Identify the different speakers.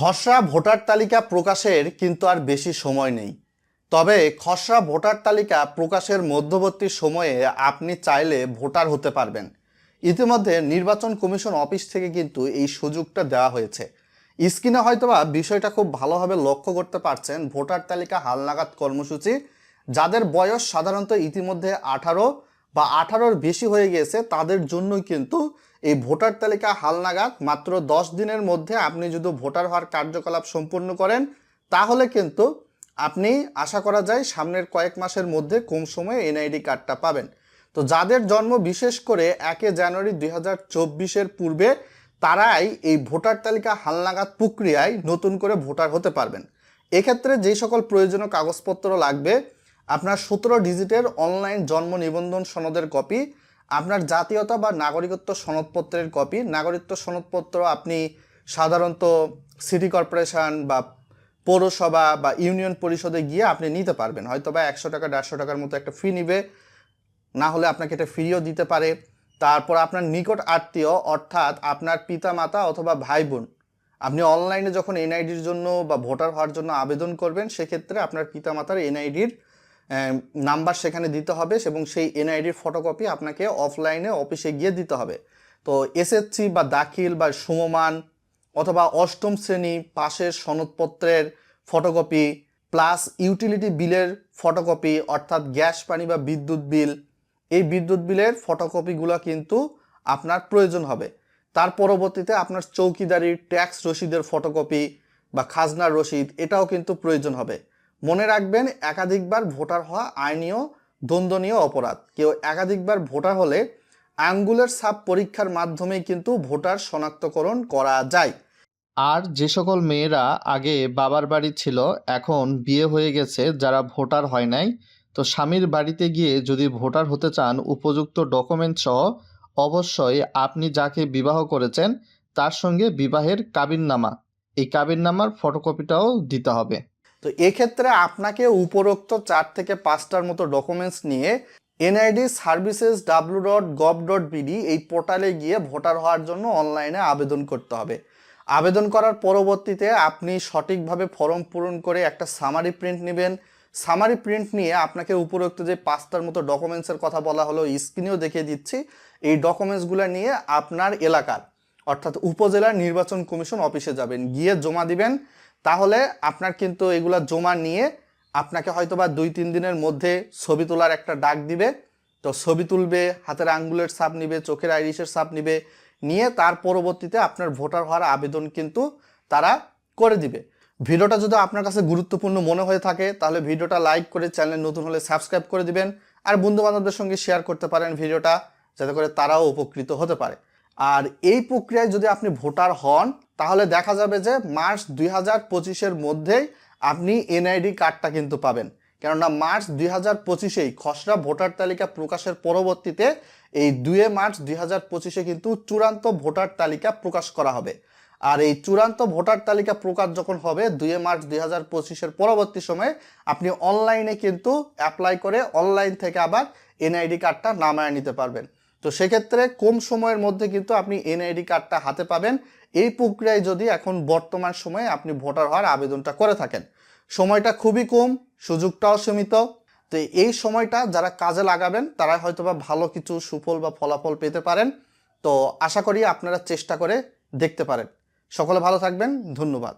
Speaker 1: খসড়া ভোটার তালিকা প্রকাশের কিন্তু আর বেশি সময় নেই। তবে খসড়া ভোটার তালিকা প্রকাশের মধ্যবর্তী সময়ে আপনি চাইলে ভোটার হতে পারবেন। ইতিমধ্যে নির্বাচন কমিশন অফিস থেকে কিন্তু এই সুযোগটা দেওয়া হয়েছে। স্ক্রিনে হয়তোবা বিষয়টা খুব ভালোভাবে লক্ষ্য করতে পারছেন ভোটার তালিকা হালনাগাদ কর্মসূচি, যাদের বয়স সাধারণত ইতিমধ্যে আঠারো বা আঠারোর বেশি হয়ে গিয়েছে, তাদের জন্যই কিন্তু এই ভোটার তালিকা হালনাগাদ মাত্র দশ দিনের মধ্যে আপনি যদি ভোটার হওয়ার কার্যকলাপ সম্পূর্ণ করেন, তাহলে কিন্তু আপনি, আশা করা যায়, সামনের কয়েক মাসের মধ্যে কম সময়ে এনআইডি কার্ডটা পাবেন। তো যাদের জন্ম বিশেষ করে একে জানুয়ারি দুই হাজার চব্বিশের পূর্বে, তারাই এই ভোটার তালিকা হালনাগাদ প্রক্রিয়ায় নতুন করে ভোটার হতে পারবেন। এক্ষেত্রে যেই সকল প্রয়োজনীয় কাগজপত্র লাগবে, আপনার সতেরো ডিজিটের অনলাইন জন্ম নিবন্ধন সনদের কপি আপনার জাতীয়তা বা নাগরিকত্ব সনদপত্রের কপি। নাগরিকত্ব সনদপত্র আপনি সাধারণত সিটি কর্পোরেশন বা পৌরসভা বা ইউনিয়ন পরিষদে গিয়ে আপনি নিতে পারবেন। হয়তো বা একশো টাকা, দেড়শো টাকার মতো একটা ফি নিবে। না হলে আপনাকে এটা ফ্রিও দিতে পারে। তারপর আপনার নিকট আত্মীয়, অর্থাৎ আপনার পিতা মাতা অথবা ভাই বোন আপনি অনলাইনে যখন এনআইডির জন্য বা ভোটার হওয়ার জন্য আবেদন করবেন, সেক্ষেত্রে আপনার পিতা মাতার এনআইডির নাম্বার সেখানে দিতে হবে এবং সেই এনআইডির ফটোকপি আপনাকে অফলাইনে অফিসে গিয়ে দিতে হবে। তো এসএসসি বা দাখিল বা সমমান অথবা অষ্টম শ্রেণি পাশের সনদপত্রের ফটোকপি প্লাস ইউটিলিটি বিলের ফটোকপি অর্থাৎ গ্যাস, পানি বা বিদ্যুৎ বিল, এই বিদ্যুৎ বিলের ফটোকপিগুলো কিন্তু আপনার প্রয়োজন হবে। তার পরবর্তীতে আপনার চৌকিদারির ট্যাক্স রসিদের ফটোকপি বা খাজনার রসিদ এটাও কিন্তু প্রয়োজন হবে। মনে রাখবেন, একাধিকবার ভোটার হওয়া আইনীয়, দ্বন্দ্বনীয় অপরাধ। কেউ একাধিকবার ভোটার হলে আঙ্গুলের সাপ পরীক্ষার মাধ্যমে কিন্তু ভোটার শনাক্তকরণ করা যায়।
Speaker 2: আর যে সকল মেয়েরা আগে বাবার বাড়ি ছিল, এখন বিয়ে হয়ে গেছে, যারা ভোটার হয় নাই, তো স্বামীর বাড়িতে গিয়ে যদি ভোটার হতে চান, উপযুক্ত ডকুমেন্ট সহ অবশ্যই আপনি যাকে বিবাহ করেছেন, তার সঙ্গে বিবাহের কাবিননামা। এই কাবিননামার ফটোকপিটাও দিতে হবে।
Speaker 1: তো এক্ষেত্রে আপনাকে উপরোক্ত চার থেকে পাঁচটার মতো ডকুমেন্টস নিয়ে NID services W dot gov dot BD এই পোর্টালে গিয়ে ভোটার হওয়ার জন্য অনলাইনে আবেদন করতে হবে। আবেদন করার পরবর্তীতে আপনি সঠিকভাবে ফর্ম পূরণ করে একটা সামারি প্রিন্ট নেবেন। সামারি প্রিন্ট নিয়ে আপনাকে উপরোক্ত যে পাঁচটার মতো ডকুমেন্টসের কথা বলা হলো স্ক্রিনেও দেখিয়ে দিচ্ছি। এই ডকুমেন্টসগুলো নিয়ে আপনার এলাকার, অর্থাৎ উপজেলার নির্বাচন কমিশন অফিসে যাবেন। গিয়ে জমা দিবেন। তাহলে আপনার কিন্তু এগুলা জমা নিয়ে আপনাকে হয়তো বা দুই, তিন দিনের মধ্যে ছবি তোলার একটা ডাক দিবে। তো ছবি তুলবে, হাতের আঙ্গুলের ছাপ নিবে, চোখের আইরিশের ছাপ নিবে, নিয়ে তার পরবর্তীতে আপনার ভোটার হওয়ার আবেদন কিন্তু তারা করে দিবে। ভিডিওটা যদি আপনার কাছে গুরুত্বপূর্ণ মনে হয়ে থাকে, তাহলে ভিডিওটা লাইক করে চ্যানেল নতুন হলে সাবস্ক্রাইব করে দিবেন। আর বন্ধু বান্ধবদের সঙ্গে শেয়ার করতে পারেন ভিডিওটা, যাতে করে তারাও উপকৃত হতে পারে। আর এই প্রক্রিয়ায় যদি আপনি ভোটার হন, তাহলে দেখা যাবে যে মার্চ দুই হাজার পঁচিশের মধ্যেই আপনি এনআইডি কার্ডটা কিন্তু পাবেন। কেননা মার্চ দুই হাজার পঁচিশেই খসড়া ভোটার তালিকা প্রকাশের পরবর্তীতে এই দুয়ে মার্চ দুই হাজার পঁচিশে কিন্তু চূড়ান্ত ভোটার তালিকা প্রকাশ করা হবে। আর এই চূড়ান্ত ভোটার তালিকা প্রকাশ যখন হবে দুয়ে মার্চ দুই হাজার পঁচিশের পরবর্তী সময়ে আপনি অনলাইনে কিন্তু অ্যাপ্লাই করে অনলাইন থেকে আবার এনআইডি কার্ডটা নামায় নিতে পারবেন। তো সেক্ষেত্রে কম সময়ের মধ্যে কিন্তু আপনি এনআইডি কার্ডটা হাতে পাবেন? এই প্রক্রিয়ায় যদি এখন বর্তমান সময়ে আপনি ভোটার হওয়ার আবেদনটা করে থাকেন। সময়টা খুবই কম, সুযোগটাও সীমিত। তো এই সময়টা যারা কাজে লাগাবেন, তারা হয়তোবা ভালো কিছু সুফল বা ফলাফল পেতে পারেন। তো আশা করি আপনারা চেষ্টা করে দেখতে পারেন। সকলে ভালো থাকবেন, ধন্যবাদ।